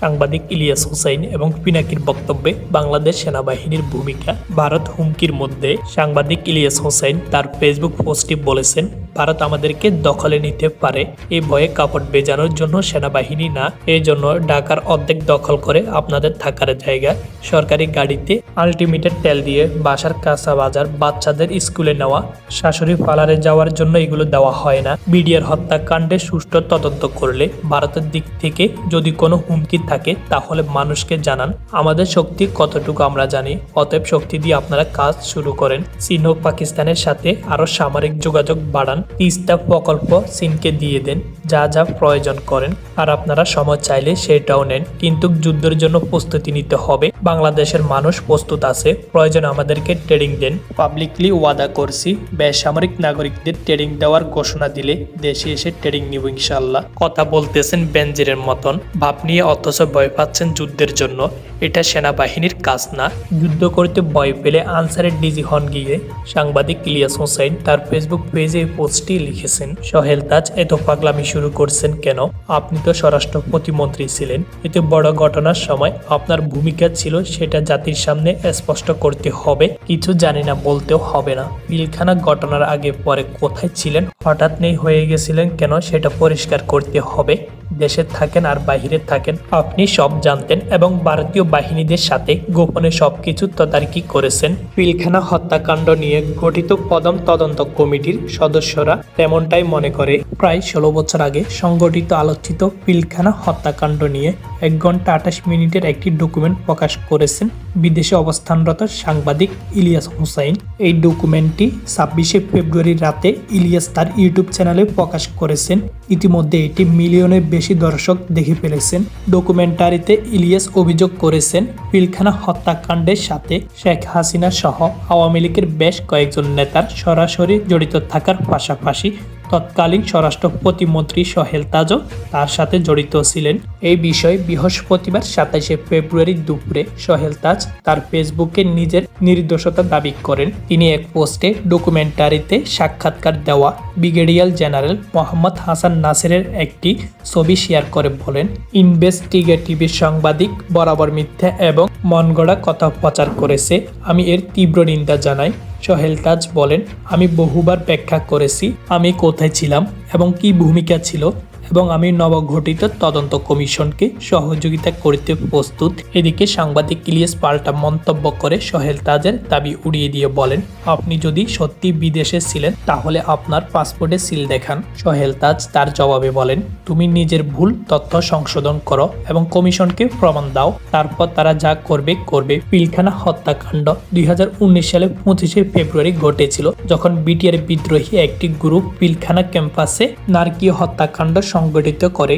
সাংবাদিক ইলিয়াস হুসাইন এবং পিনাকির বক্তব্যে বাংলাদেশ সেনাবাহিনীর ভূমিকা। ভারত হুমকির মধ্যে সাংবাদিক ইলিয়াস হুসাইন তার ফেসবুক পোস্টে বলেছেন ভারত আমাদেরকে দখলে নিতে পারে। এই ভয়ে কাপড় বেজানোর জন্য সেনাবাহিনী না, এই জন্য ঢাকার অর্ধেক দখল করে আপনাদের থাকার জায়গা। সরকারি গাড়িতে আলটিমেটেড তেল দিয়ে বাসার কাঁচা বাজার বাচ্চাদের স্কুলে নেওয়া, শাশুড়ি পালারে যাওয়ার জন্য এগুলো দেওয়া হয় না। বিডিআর হত্যাকাণ্ডে সুষ্ঠু তদন্ত করলে ভারতের দিক থেকে যদি কোনো হুমকি থাকে, তাহলে মানুষকে জানান। আমাদের শক্তি কতটুকু আমরা জানি। অতএব শক্তি দিয়ে আপনারা কাজ শুরু করেন। চীন পাকিস্তানের সাথে আরও সামরিক যোগাযোগ বাড়ান। তিস্তা প্রকল্প সিমকে দিয়ে দেন, যা যা প্রয়োজন করেন। আর আপনারা সময় চাইলে সেটাও নেন। কিন্তু যুদ্ধের জন্য প্রস্তুতি নিতে হবে। বাংলাদেশের মানুষ প্রস্তুত আছে প্রয়োজন আমাদেরকে ট্রেনিং দেন। পাবলিকলি ওয়াদা করছি বেসামরিক নাগরিকদের ট্রেনিং দেওয়ার ঘোষণা দিলে দেশে এসে ট্রেনিং নিব ইনশাল্লাহ কথা বলতেছেন বেনজিরের মতন ভাব নিয়ে অথচ ভয় পাচ্ছেন যুদ্ধের জন্য। এটা সেনাবাহিনীর কাজ না। যুদ্ধ করতে ভয় পেলে আনসারের ডিজি হন গিয়ে সাংবাদিক ইলিয়াস হোসেন তার ফেসবুক পেজে পোস্টটি লিখেছেন সোহেল তাজ এত পাগলামি শুরু করছেন কেন? আপনি তো স্বরাষ্ট্র প্রতিমন্ত্রী ছিলেন। এতে বড় ঘটনার সময় আপনার ভূমিকা ছিল সেটা জাতির সামনে স্পষ্ট করতে হবে। কিছু জানি না বলতেও হবে না। পিলখানা ঘটনার আগে পরে কোথায় ছিলেন, হঠাৎ নেই হয়ে গেছিলেন কেন, সেটা পরিষ্কার করতে হবে। দেশে থাকেন আর বাহিরে থাকেন, আপনি সব জানতেন এবং ভারতীয় বাহিনীদের সাথে গোপনে সবকিছু তদারকি করেছেন। পিলখানা হত্যাকাণ্ড নিয়ে গঠিত পদম তদন্ত কমিটির সদস্যরা তেমনটাই মনে করে। প্রায় ষোলো বছর আগে সংগঠিত আলোচিত পিলখানা হত্যাকাণ্ড নিয়ে এক ঘণ্টা আঠাশ মিনিটের একটি ডকুমেন্ট প্রকাশ করেছেন বিদেশে অবস্থানরত সাংবাদিক ইলিয়াস হুসাইন। এই ডকুমেন্টটি ছাব্বিশে ফেব্রুয়ারি রাতে ইলিয়াস তার ইউটিউব চ্যানেলে প্রকাশ করেছেন। ইতিমধ্যে এটি মিলিয়নের বেশি দর্শক দেখে ফেলেছেন। ডকুমেন্টারিতে ইলিয়াস অভিযোগ করেছেন, পিলখানা হত্যাকাণ্ডের সাথে শেখ হাসিনা সহ আওয়ামী লীগের বেশ কয়েকজন নেতার সরাসরি জড়িত থাকার পাশাপাশি তৎকালীন স্বরাষ্ট্র প্রতিমন্ত্রী সোহেল তাজও তার সাথে জড়িত ছিলেন। এই বিষয়ে বৃহস্পতিবার সাতাইশে ফেব্রুয়ারি দুপুরে সোহেল তাজ তার ফেসবুকে নিজের নির্দোষতা দাবি করেন। তিনি এক পোস্টে ডকুমেন্টারিতে সাক্ষাৎকার দেওয়া ব্রিগেডিয়ার জেনারেল মোহাম্মদ হাসান নাসিরের একটি ছবি শেয়ার করে বলেন ইনভেস্টিগেটিভ সাংবাদিক বরাবর মিথ্যা এবং মনগড়া কথা প্রচার করেছে। আমি এর তীব্র নিন্দা জানাই। সোহেল তাজ বলেন আমি বহুবার ব্যাখ্যা করেছি আমি কোথায় ছিলাম এবং কি ভূমিকা ছিল এবং আমি নবগঠিত তদন্ত কমিশনকে সহযোগিতা করতে প্রস্তুত। এদিকে সাংবাদিক ইলিয়াস পাল্টা মন্তব্য করে সোহেল তাজের দাবি উড়িয়ে দিয়ে বলেন, আপনি যদি সত্যি বিদেশে ছিলেন, তাহলে আপনার পাসপোর্টে সিল দেখান। সোহেল তাজ তার জবাবে বলেন, তুমি নিজের ভুল তথ্য সংশোধন করো এবং কমিশনকে প্রমাণ দাও। তারপর তারা যা করবে করবে। পিলখানা হত্যাকাণ্ড দুই হাজার উনিশ সালে পঁচিশে ফেব্রুয়ারি ঘটেছিল, যখন বিটিআর বিদ্রোহী একটি গ্রুপ পিলখানা ক্যাম্পাসে নারকীয় হত্যাকাণ্ড সংগঠিত করে